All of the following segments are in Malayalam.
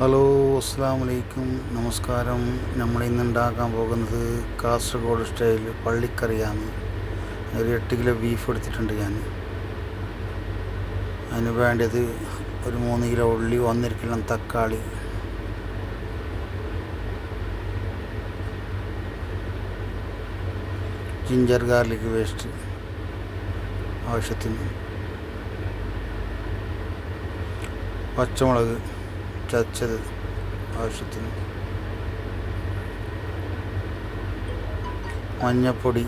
ഹലോ അസ്സാം വലൈക്കും നമസ്കാരം. നമ്മൾ ഇന്ന് പോകുന്നത് കാസർഗോഡ് സ്റ്റൈൽ പള്ളിക്കറിയാണ്. ഒരു എട്ട് കിലോ ബീഫ് എടുത്തിട്ടുണ്ട് ഞാൻ. അതിന് വേണ്ടത് ഒരു മൂന്ന് കിലോ ഉള്ളി ഒന്നര കിലോ തക്കാളി. ജിഞ്ചർ ഗാർലിക് പേസ്റ്റ് ആവശ്യത്തിന്. പച്ചമുളക്. ചതച്ചത് ആവശ്യത്തിന്. മഞ്ഞപ്പൊടി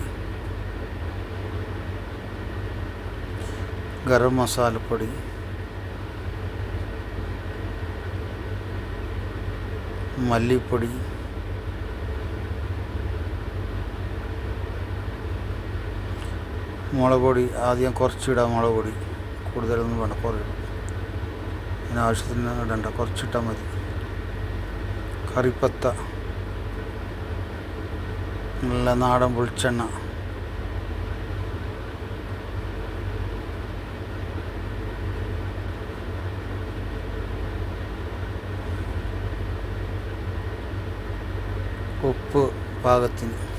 ഗരം മസാലപ്പൊടി മല്ലിപ്പൊടി മുളക് പൊടി. ആദ്യം കുറച്ചിടാം മുളക് പൊടി. കൂടുതലൊന്നും വേണ്ട. കുറയിടും അതിനാവശ്യത്തിന് ഇടണ്ട. കുറച്ചിട്ടാൽ മതി. കറിപ്പത്ത. നല്ല നാടൻ വെളിച്ചെണ്ണ. ഉപ്പ് പാകത്തിന്.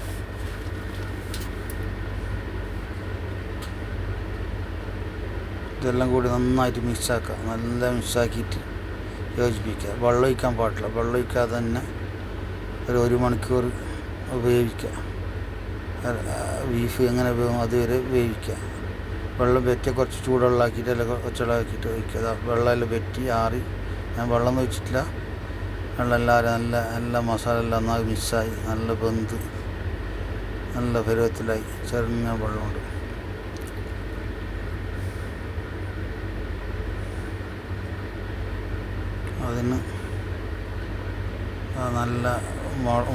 ഇതെല്ലാം കൂടി നന്നായിട്ട് മിക്സാക്കുക നല്ല മിക്സാക്കിയിട്ട് യോജിപ്പിക്കുക. വെള്ളം ഒഴിക്കാൻ പാടില്ല. വെള്ളം ഒഴിക്കാതെ തന്നെ ഒരു ഒരു മണിക്കൂർ വേവിക്കുക ബീഫ് എങ്ങനെ വേവും അതുവരെ വേവിക്കുക. വെള്ളം വെറ്റി കുറച്ച് ചൂടുവെള്ളമാക്കിയിട്ട് അല്ലെങ്കിൽ ഒച്ചളാക്കിയിട്ട് ഒഴിക്കുക. വെള്ളമെല്ലാം വെറ്റി ആറി ഞാൻ വെള്ളം ഒഴിച്ചിട്ടില്ല. വെള്ളം എല്ലാവരും നല്ല നല്ല മസാല എല്ലാം നന്നായി മിക്സായി. നല്ല ബന്ധ് നല്ല പരുവത്തിലായി. ചെറിയ വെള്ളമുണ്ട്. അതിന് നല്ല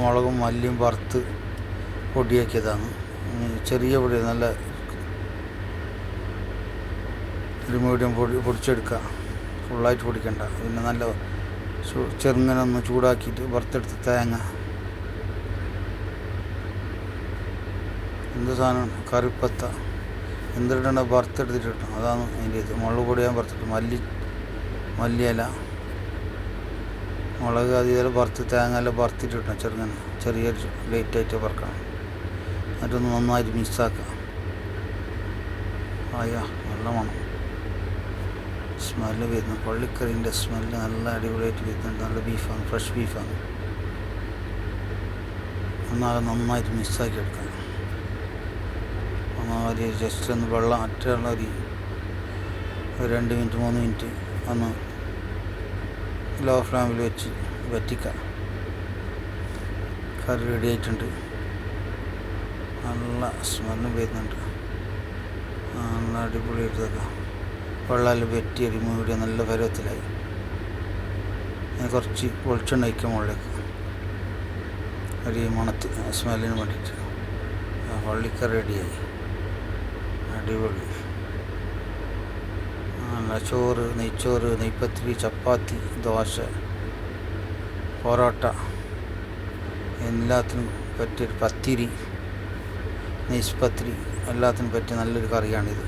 മുളകും മല്ലിയും വറുത്ത് പൊടിയാക്കിയതാണ്. ചെറിയ പൊടി നല്ല ഒരു മീഡിയം പൊടി പൊടിച്ചെടുക്കുക ഫുള്ളായിട്ട് പൊടിക്കണ്ട. പിന്നെ നല്ല ചെറുങ്ങനെ ഒന്ന് ചൂടാക്കിയിട്ട് വറുത്തെടുത്ത് തേങ്ങ. എന്ത് സാധനമാണ് കറിപ്പത്ത. എന്തിട്ടുണ്ടോ വറുത്തെടുത്തിട്ട് കിട്ടും അതാണ് അതിന്റെ ഇത് മുളക് പൊടി ഞാൻ വറുത്തിട്ട്. മല്ലി മല്ലിയില. മുളക് അതേപോലെ വറുത്ത് തേങ്ങ എല്ലാം ചെറുങ്ങനെ ചെറിയ ലൈറ്റായിട്ട് വറക്കണം. എന്നിട്ടൊന്ന് നന്നായിട്ട് മിക്സാക്കാം ആയാ നല്ല മണം. സ്മെല്ല് വരുന്നു. പള്ളിക്കറിന്റെ സ്മെല്ല് നല്ല അടിപൊളിയായിട്ട് വരുന്നുണ്ട് നല്ല ബീഫാണ് ഫ്രഷ് ബീഫാണ് ഒന്നാകെ നന്നായിട്ട് മിക്സാക്കി എടുക്കാം ഒന്നാമത് ജസ്റ്റ് ഒന്ന് വെള്ളം അറ്റുള്ള ഒരു രണ്ട് മിനിറ്റ് മൂന്ന് മിനിറ്റ് ഒന്ന് ലോ ഫ്ലാമിൽ വെച്ച് വറ്റിക്കാം കറി റെഡി ആയിട്ടുണ്ട്. നല്ല സ്മെല്ലും വരുന്നുണ്ട്. നല്ല അടിപൊളിയായിട്ട് ഇതൊക്കെ. വെള്ളം വെറ്റി ഒരു മൂടി നല്ല പരുവത്തിലായി. കുറച്ച് വെളിച്ചെണ്ണ വയ്ക്കാം മുകളിലേക്ക്. ഒരു മണത്ത് സ്മെല്ലിന് വേണ്ടിയിട്ട്. വള്ളിക്കറി റെഡിയായി അടിപൊളി. ചോറ് നെയ്ച്ചോറ് നെയ്പ്പത്തിരി ചപ്പാത്തി ദോശ പൊറോട്ട എല്ലാത്തിനും പറ്റിയൊരു പത്തിരി നെയ്സ്പത്തിരി എല്ലാത്തിനും പറ്റിയ നല്ലൊരു കറിയാണിത്.